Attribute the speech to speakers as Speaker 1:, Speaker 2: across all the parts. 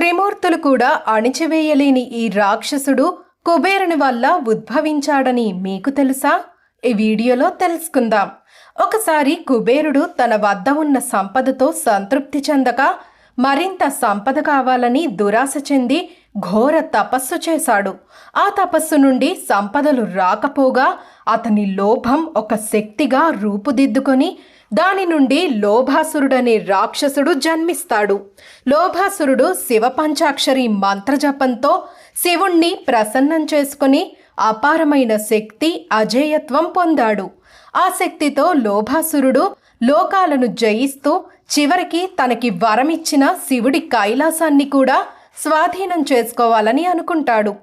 Speaker 1: త్రిమూర్తులు కూడా అణిచివేయలేని ఈ రాక్షసుడు కుబేరుని వల్ల ఉద్భవించాడని మీకు తెలుసా? ఈ వీడియోలో తెలుసుకుందాం. ఒకసారి కుబేరుడు తన వద్ద ఉన్న సంపదతో సంతృప్తి చెందక మరింత సంపద కావాలని దురాశ చెంది ఘోర తపస్సు చేశాడు. ఆ తపస్సు నుండి సంపదలు రాకపోగా అతని లోభం ఒక శక్తిగా రూపుదిద్దుకొని దాని నుండి లోభాసురుడనే రాక్షసుడు జన్మిస్తాడు. లోభాసురుడు శివ పంచాక్షరి మంత్రజపంతో శివుణ్ణి ప్రసన్నం చేసుకుని అపారమైన శక్తి అజేయత్వం పొందాడు. ఆ శక్తితో లోభాసురుడు లోకాలను జయిస్తూ చివరికి తనకి వరమిచ్చిన శివుడి కైలాసాన్ని కూడా స్వాధీనం చేసుకోవాలని అనుకుంటాడు.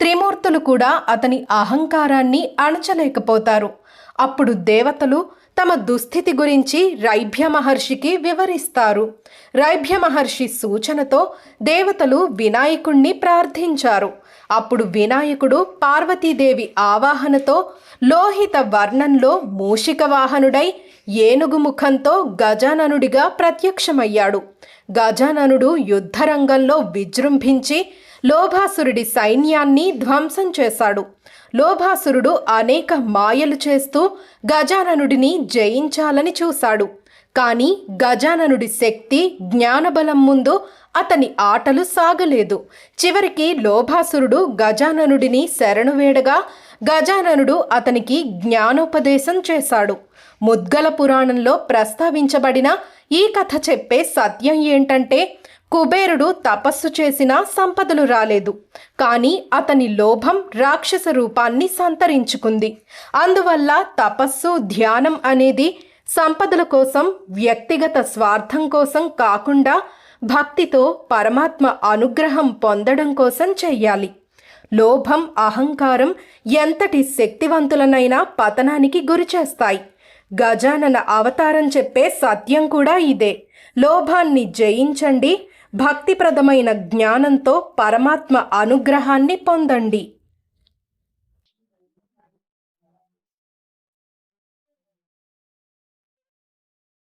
Speaker 1: త్రిమూర్తులు కూడా అతని అహంకారాన్ని అణచలేకపోతారు. అప్పుడు దేవతలు తమ దుస్థితి గురించి రైభ్య మహర్షికి వివరిస్తారు. రైభ్య మహర్షి సూచనతో దేవతలు వినాయకుణ్ణి ప్రార్థించారు. అప్పుడు వినాయకుడు పార్వతీదేవి ఆవాహనతో లోహిత వర్ణంలో మూషిక వాహనుడై ఏనుగు ముఖంతో గజాననుడిగా ప్రత్యక్షమయ్యాడు. గజాననుడు యుద్ధరంగంలో విజృంభించి లోభాసురుడి సైన్యాన్ని ధ్వంసం చేశాడు. లోభాసురుడు అనేక మాయలు చేస్తూ గజాననుడిని జయించాలని చూశాడు. కానీ గజాననుడి శక్తి జ్ఞానబలం ముందు అతని ఆటలు సాగలేదు. చివరికి లోభాసురుడు గజాననుడిని శరణు వేడగా గజాననుడు అతనికి జ్ఞానోపదేశం చేశాడు. ముద్గల పురాణంలో ప్రస్తావించబడిన ఈ కథ చెప్పే సత్యం ఏంటంటే కుబేరుడు తపస్సు చేసినా సంపదలు రాలేదు. కానీ అతని లోభం రాక్షస రూపాన్ని సంతరించుకుంది. అందువల్ల తపస్సు ధ్యానం అనేది సంపదల కోసం వ్యక్తిగత స్వార్థం కోసం కాకుండా భక్తితో పరమాత్మ అనుగ్రహం పొందడం కోసం చెయ్యాలి. లోభం అహంకారం ఎంతటి శక్తివంతులనైనా పతనానికి గురిచేస్తాయి గజానన అవతారం చెప్పే సత్యం కూడా ఇదే. లోభాన్ని జయించండి భక్తిప్రదమైన జ్ఞానంతో పరమాత్మ అనుగ్రహాన్ని పొందండి.